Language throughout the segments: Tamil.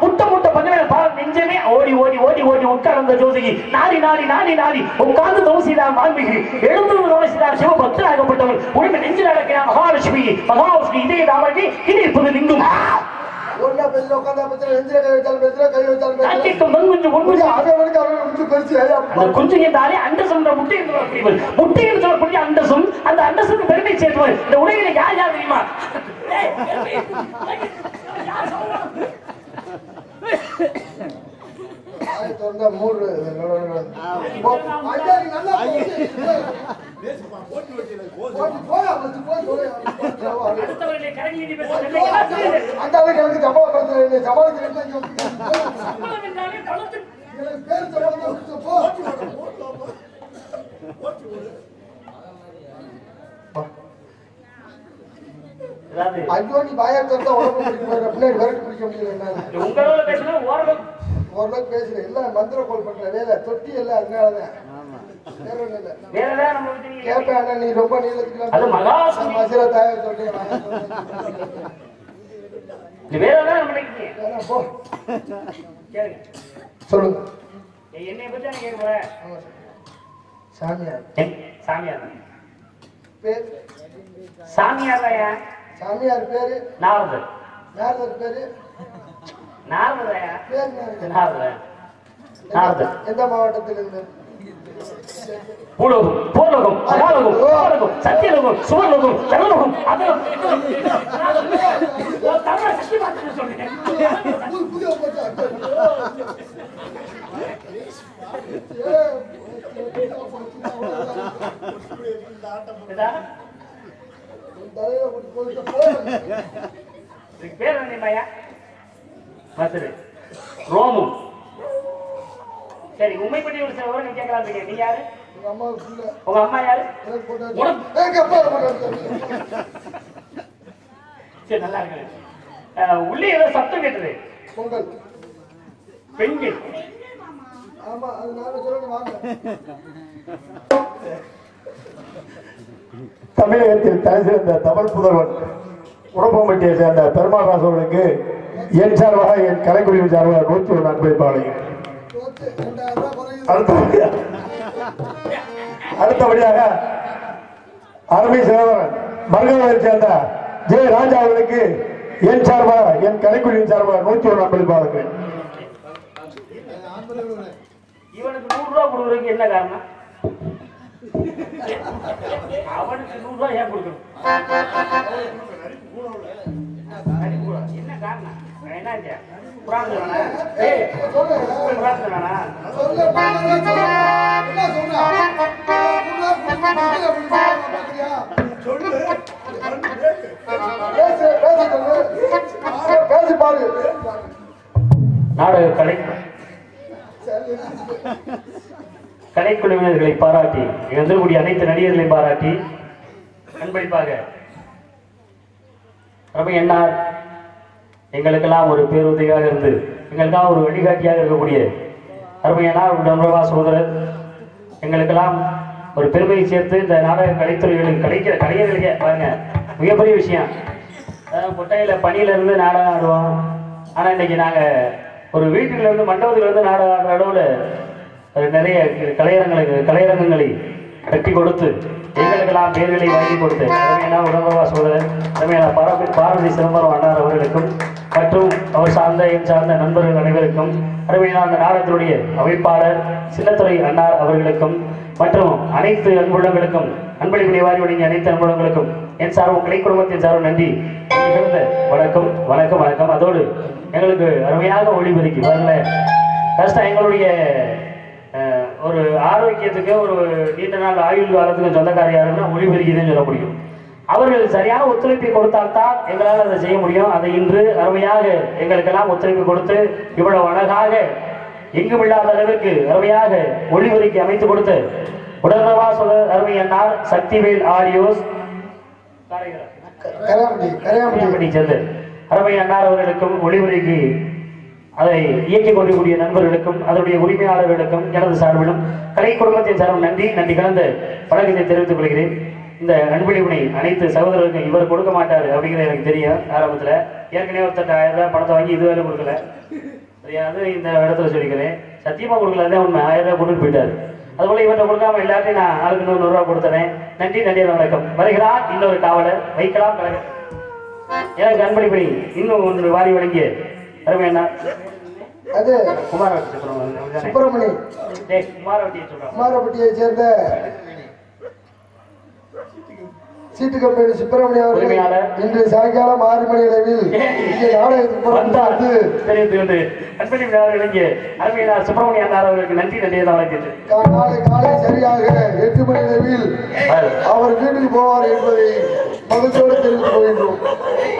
முட்டை முட்டை பஞ்சமே பால் நெஞ்சமே ஓடி ஓடி ஓடி ஓடி உட்கார்ந்த ஜோதிகி நாடி நாடி நாடி நாடி உட்கார்ந்து தோசிதான் வால்மீகி எழுந்து தோசிதான் சிவ பக்தராகப்பட்டவன் உடம்பு நெஞ்சில் அடக்கினார் மகாலட்சுமி மகாலட்சுமி இதய தாமரைக்கு இனி இப்போது நிங்கும் கை வச்சாலும் கை வச்சாலும் மண்குஞ்சு பொன்குஞ்சு அதை வரைக்கும் அவரை முடிச்சு பறிச்சு ஐயா அந்த குஞ்சு என்றாலே அண்டசம் என்ற முட்டை என்று சொல்லக்கூடியவள் முட்டை என்று சொல்லக்கூடிய அண்டசம் அந்த அண்டசத்துக்கு பெருமை சேர்த்தவள் இந்த உலகில யார் யார் தெரியுமா ஏய், யார் சொல்றா? வாயை திறந்தா மூடு போ. ஐயா, நீ நல்லா போச்சு. போச்சு, போயா, போச்சு, போய் போயா. அடுத்தவர்களை கரங்கி நீ பேச நினைக்கிறாய். அந்த அளவுக்கு எனக்கு சமாளிக்கிறது இல்லை. சமாளிக்கிறது இல்லை. சம்பளம் என்றாலே பணத்துக்கு எனக்கு பேர் சொல்லுங்க. போ. அதாவது ஐயோ நீ வாயை திறந்தா உடம்பு பிடிக்க முடியல. பின்னாடி விரட்டி பிடிக்க முடியல என்னால. உங்களோட பேசினா ஓரளவு. ஓரளவுக்கு பேசுறேன் எல்லாம் மந்திர கோல் பண்ற வேலை தொட்டி எல்லாம் அதனாலதான். வேற இல்லை. கேட்பேன் அண்ணா, நீ ரொம்ப நீளத்துக்கு தாய சொல்றேன் கேளுங்க சொல்லுங்க. ஏய், என்னைய பத்தி கேட்க போறேன். சாமியார். சாமியார். பேர்? சாமியார் சாமியார் பேரு நாரதர் நாரதர் பேரு எந்த மாவட்டத்தில் இருந்து பூலோகம் பூலோகம் அகாலோகம் பூலோகம் சத்தியலோகம் சுவர்லோகம் ஜனலோகம் அதலோகம் தமிழ் சக்தி சொல்றேன் புதிய இதுக்கு பேர் என்ன மதுரை ரோமம் சரி உண்மைப்படி ஒரு சில விவரம் கேட்கலாம் நீ யாரு? உங்க அம்மாவுக்கு உங்க அம்மா யாரு? அப்பா சரி நல்லா இருக்கு. உள்ளே ஏதோ சத்தம் கேட்டது. பொங்கல் பெண்கள். ஆமா அது நாங்க சொல்லணும் வாங்க. தமிழகத்தில் தலை சிறந்த தமிழ் புதல்வன் உடம்பம்பட்டியை சேர்ந்த பெருமாள் ராசவர்களுக்கு என் சார்பாக என் கலைக்குழுவின் சார்பாக நூற்றி ஒரு நன்மை பாளையம் அடுத்தபடியாக அருமை சிவவரன் மருகவரை சேர்ந்த ஜெய ராஜா அவர்களுக்கு என் சார்பாக என் கலைக்குழுவின் சார்பாக நூற்றி ஒரு அன்பளிப்பாளர்கள் இவனுக்கு நூறு ரூபா கொடுக்குறதுக்கு என்ன காரணம்? அவனுக்கு நூறு ரூபாய் ஏன் கொடுக்கணும்? என்ன காரணம் என்னாச்சு ஏய், கலைக்குழுவினர்களை பாராட்டி இங்க வந்திருக்கக்கூடிய அனைத்து நடிகர்களையும் பாராட்டி அன்பளிப்பாக. ரம என்னார் எங்களுக்கெல்லாம் ஒரு பேருதவியாக இருந்து எங்களுக்கெல்லாம் ஒரு வழிகாட்டியாக இருக்கக்கூடிய அருமையனார் பிரபா சோதரர் எங்களுக்கெல்லாம் ஒரு பெருமையை சேர்த்து இந்த நாடக கலைத்துறைகளுக்கு கலைக்கிற கலைஞர்களுக்கே பாருங்க மிகப்பெரிய விஷயம். அதாவது கொட்டையில பணியில இருந்து நாடகம் ஆடுவோம். ஆனா இன்னைக்கு நாங்க ஒரு வீட்டுல இருந்து மண்டபத்துல இருந்து நாடகம் ஆடுற அளவுல நிறைய கலையரங்களை கலையரங்கங்களை கட்டி கொடுத்து எங்களுக்கெல்லாம் பேர்களை வாங்கி கொடுத்து அருமையான உடம்பவா சோதரர் அருமையான பாரதி பாரதி சிதம்பரம் அண்ணார் அவர்களுக்கும் மற்றும் அவர் சார்ந்த என் சார்ந்த நண்பர்கள் அனைவருக்கும் அருமையான அந்த நாடகத்தினுடைய அமைப்பாளர் சின்னத்துறை அண்ணார் அவர்களுக்கும் மற்றும் அனைத்து அன்புள்ளங்களுக்கும் அன்பளிப்பினை வாரி வழங்கிய அனைத்து அன்புள்ளங்களுக்கும் என் சார்பும் கலை குடும்பத்தின் சார்பும் நன்றி. மிகுந்த வணக்கம் வணக்கம் வணக்கம். அதோடு எங்களுக்கு அருமையாக ஒளிபெருக்கி வரல கஷ்டம் எங்களுடைய ஆரோக்கியத்துக்கு ஒரு நீண்ட நாள் ஆயுள் காலத்துக்கு சொந்தக்கார யாருன்னா ஒளிபெருக்கி தான் சொல்ல முடியும். அவர்கள் சரியான ஒத்துழைப்பை கொடுத்தால்தான் எங்களால் அதை செய்ய முடியும். அதை இன்று அருமையாக எங்களுக்கெல்லாம் ஒத்துழைப்பு கொடுத்து இவ்வளவு அழகாக எங்கும் இல்லாத அளவிற்கு அருமையாக ஒளிவரிக்கு அமைத்து கொடுத்து உடனவா சொல்ல அருமை அண்ணார் சக்திவேல் ஆடியோஸ் கரையாம்பட்டி கரையாம்பட்டி. சேர்ந்து அருமை அண்ணார் அவர்களுக்கும் ஒளிவரிக்கு அதை இயக்கிக் கொண்டிருக்கூடிய நண்பர்களுக்கும் அதனுடைய உரிமையாளர்களுக்கும் எனது சார்பிலும் கலை குடும்பத்தின் சார்பில் நன்றி நன்றி கலந்த பழக்கத்தை தெரிவித்துக் கொள்கிறேன். இந்த அன்பளிப்பினை அனைத்து சகோதரர்கள் இவர் கொடுக்க மாட்டார் அப்படிங்கிறது எனக்கு தெரியும் ஆரம்பத்துல. ஏற்கனவே ஒருத்தட்ட ஆயிரம் ரூபாய் பணத்தை வாங்கி இதுவரை கொடுக்கல. சரியாது இந்த இடத்துல சொல்லிக்கிறேன். சத்தியமா கொடுக்கல தான் உண்மை. ஆயிரம் ரூபாய் கொண்டுட்டு போயிட்டார். அதுபோல இவர்கிட்ட கொடுக்காம எல்லாத்தையும் நான் ஆளுக்கு நூறு ரூபா கொடுத்துறேன். நன்றி நன்றி வணக்கம். வருகிறார் இன்னொரு காவலர். வைக்கலாம் கழகம் எனக்கு அன்பளிப்பணி இன்னும் ஒன்று வாரி வழங்கிய அது குமாரவட்டி சுப்பிரமணி. குமாரவட்டியை சேர்ந்த சீட்டு கம்பெனி சுப்பிரமணியம் அவர்கள். இன்று சாயங்காலம் ஆறு மணி அளவில் இங்கே நாடகத்துக்கு வந்து. தெரிவித்து கொண்டு அன்பளிப்பு வழங்கிய அருமையார் சுப்பிரமணிய அண்ணார் அவர்களுக்கு நன்றி நன்றியை வழங்கிட்டு. கா- நாளை காலை சரியாக எட்டு மணி அளவில் அவர் வீட்டுக்கு போவார் என்பதை மகிழ்ச்சியோடு தெரிவித்துக் கொள்கின்றோம்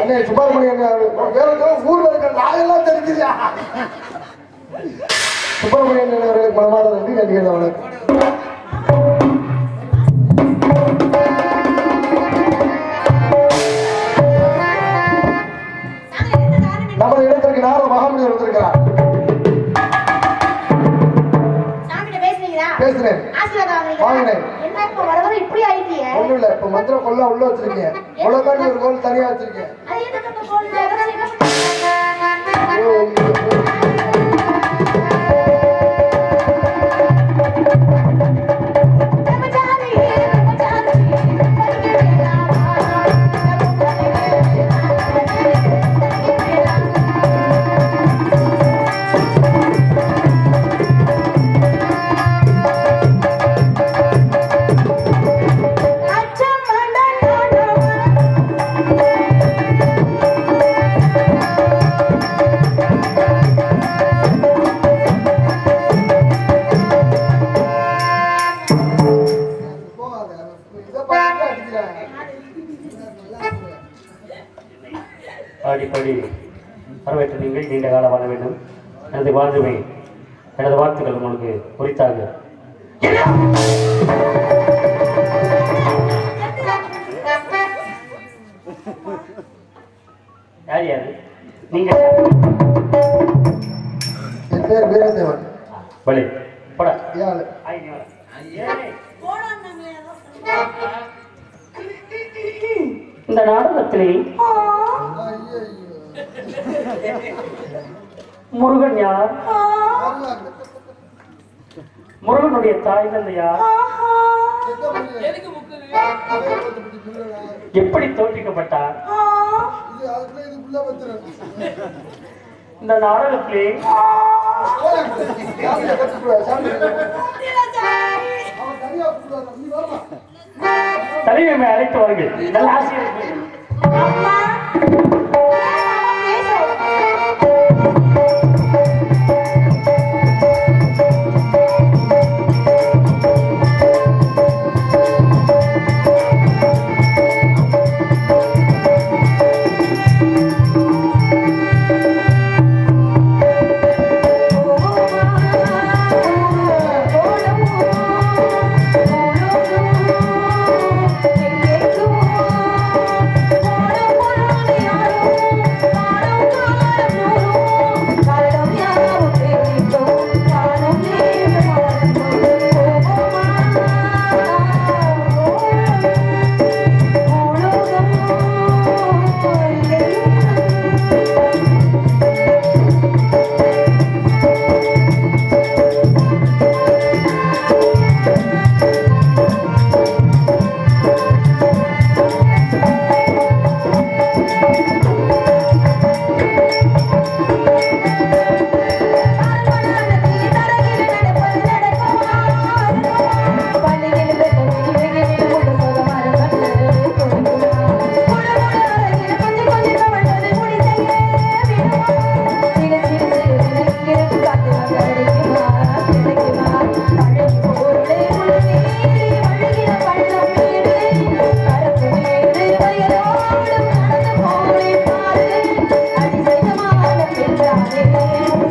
அண்ணே சுப்பிரமணியன் வேற ஊர்ல இருக்க நாயெல்லாம் தெரிஞ்சுதா சுப்பிரமணியன் அவர்களுக்கு மனமார்ந்த நன்றி நன்றி வணக்கம் கொல்லா உள்ள வச்சிருக்கீங்க உலகாண்டி ஒரு கோல் தனியா வச்சிருக்கேன். பாடி பாடி வரவேற்று நீங்கள் நீண்ட காலம் வாழ வேண்டும். எனது வாழ்வுமை எனது வாழ்த்துக்கள் உங்களுக்கு குறித்தாக யார் யாரு? நீங்க என் பேர் வீரதேவன் போட. இந்த நாடகத்திலே முருகன் யார். முருகனுடைய தாய் தந்தை யார் எந்த புள்ளி? எப்படி தோற்றிக்கப்பட்டார். இந்த நாடகத்திலே தலைமை அழைத்து வாருங்கள் நல்ல ஆசிரியர். Gracias.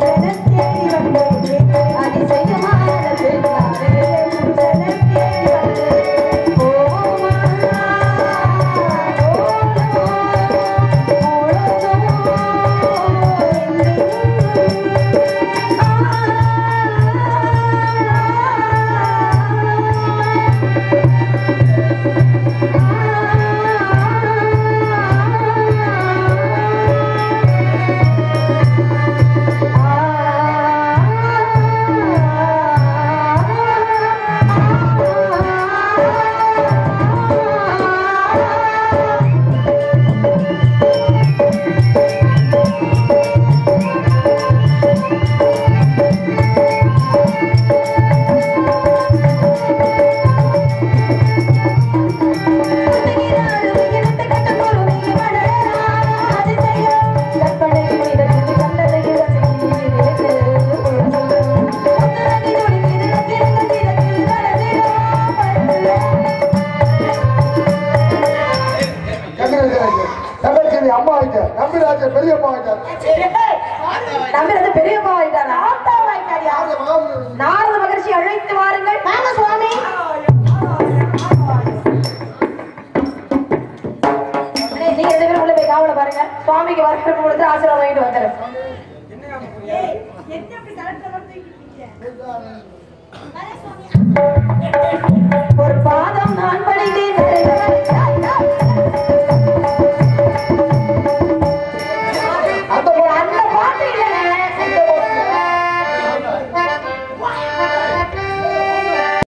அம்மா ஆயிட்ட நம்பிராஜ பெரியப்பா ஆயிட்டார் பெரியப்பா ஆயிட்டாரா நாரத மகர்ஷி அழைத்து வாருங்கள். வாங்க சுவாமி. அண்ணே, நீங்க ரெண்டு பேரும் உள்ள போய் காவல பாருங்க. சுவாமிக்கு கொடுத்து ஆசீர்வாதம் வாங்கிட்டு வந்துடுறேன். ஒரு பாதம் நான்